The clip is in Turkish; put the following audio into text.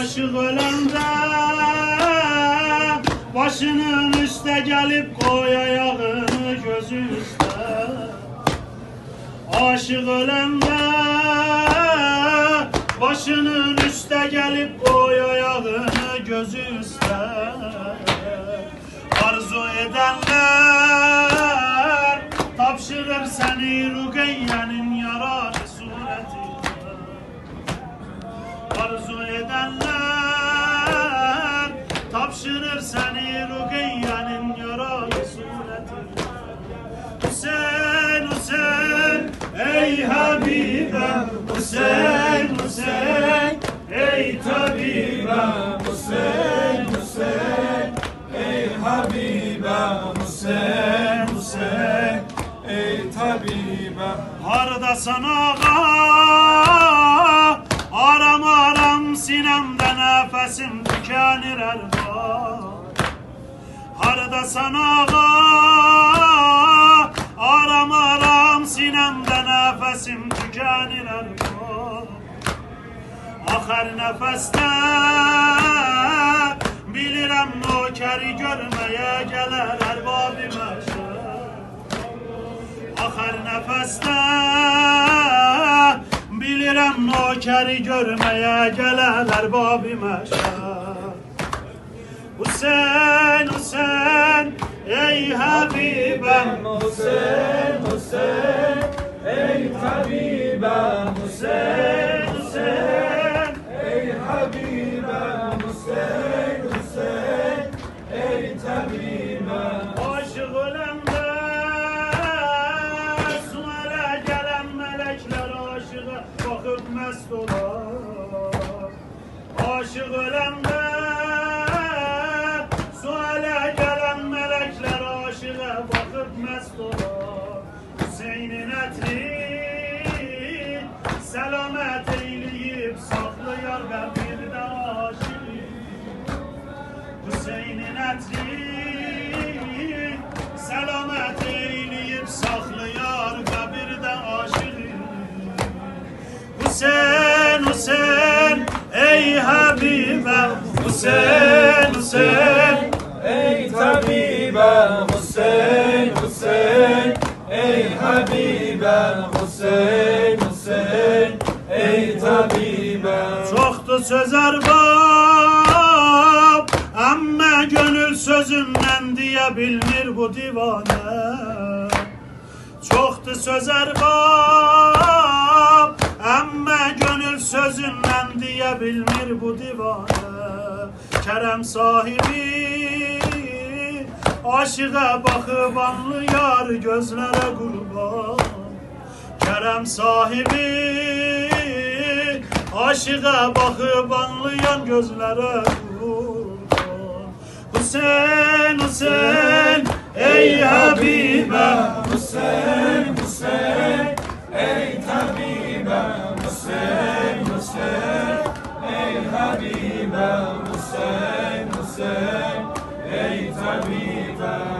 Aşık ölende Başının üste gelip koy ayağını gözü üste Aşık ölende Başının üste gelip koy ayağını gözü üste Arzu edenler Tapşırır seni Rugeyye'nin yaralı suretine Arzu edenler Hüseyin Hüseyin. Ey tabibem Hüseyin Hüseyin. Ey Habibem Hüseyin Hüseyin. Ey tabibem Hardasın ağa Aram aram sinemde nefesim tükenir erba Hardasın ağa Aram aram sinemde nefesim tükenir erba Bilirem nokeri görmeye geler erbabı meşer Ahar nefeste Bilirem nokeri görmeye gelerler babi meşer Hüseyin Hüseyin ey Habibem bakıp mest olar Aşık ölende Suale gelen melekler aşığa bakıp mest olar Hüseyin'in etri Selamet eyleyip saklıyor ben bir de aşık. Hüseyin'in etri ey Habibem Hüseyin Hüseyin. Ey tabibem Hüseyin Hüseyin. Ey Habibem Hüseyin Hüseyin. Ey tabibem Çoktu söz erbab Ama gönül sözünden diye bilinir bu divane. Çoktu söz erbab Ama gönül sözünden diye bilinir bu divane. Kerem sahibi Aşığa bakıp anlıyor gözlere kurban. Kerem sahibi Aşığa bakıp anlayan gözlere kurban. Hüseyin Hüseyin ey Habibem Hüseyin Hüseyin Ey tabibem Hüseyin Hüseyin Habiba Hussein Hussein Eita vida.